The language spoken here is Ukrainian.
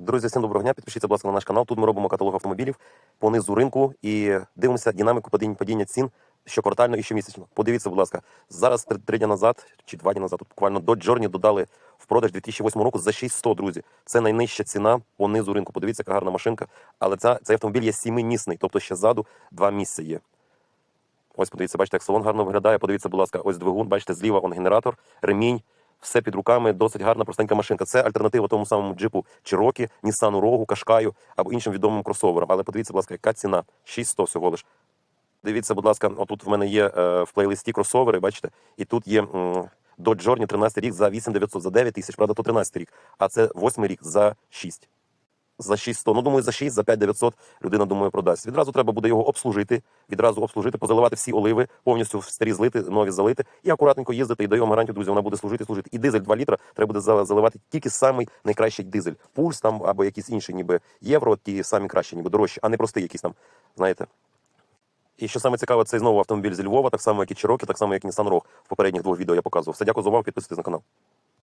Друзі, всім доброго дня. Підпишіться, будь ласка, на наш канал. Тут ми робимо каталог автомобілів по низу ринку і дивимося динаміку падіння, цін щоквартально і щомісячно. Подивіться, будь ласка, зараз три, дні назад чи два дні назад, буквально до Journey додали в продаж 2008 року за 6100, друзі. Це найнижча ціна по низу ринку. Подивіться, яка гарна машинка. Але ця, цей автомобіль є сімимісний, тобто ще ззаду два місця є. Ось подивіться, бачите, як салон гарно виглядає. Подивіться, будь ласка, ось двигун, бачите, зліва он генератор, ремінь, все під руками, досить гарна, простенька машинка. Це альтернатива тому самому джипу Чирокі, Nissan Rogue, Кашкаю або іншим відомим кросоверам. Але подивіться, будь ласка, яка ціна? 600 всього лиш. Дивіться, будь ласка, отут в мене є е, в плейлисті кросовери, бачите, і тут є м, Dodge Journey 13 рік за 8900, за 9 тисяч, правда, то 13 рік, а це 8 рік за 6. За 600. Ну, думаю, за 6, за 5900 людина, думаю, продасть. Відразу треба буде його обслужити, відразу обслужити, позаливати всі оливи, повністю в старі злити, нові залити, і акуратненько їздити, і вам гарантію, друзі, вона буде служити, служити. І дизель 2 літра треба буде заливати тільки самий найкращий дизель. Пульс там або якісь інші, ніби євро, ті самі кращі, ніби дорожчі, а не простий якийсь там, знаєте. І що саме цікаве, цей знову автомобіль зі Львова, так само, як і Cherokee, так само, як і Nissan Rogue. В попередніх двох відео я показував. Все, дякую за увагу, підписуйтесь на канал.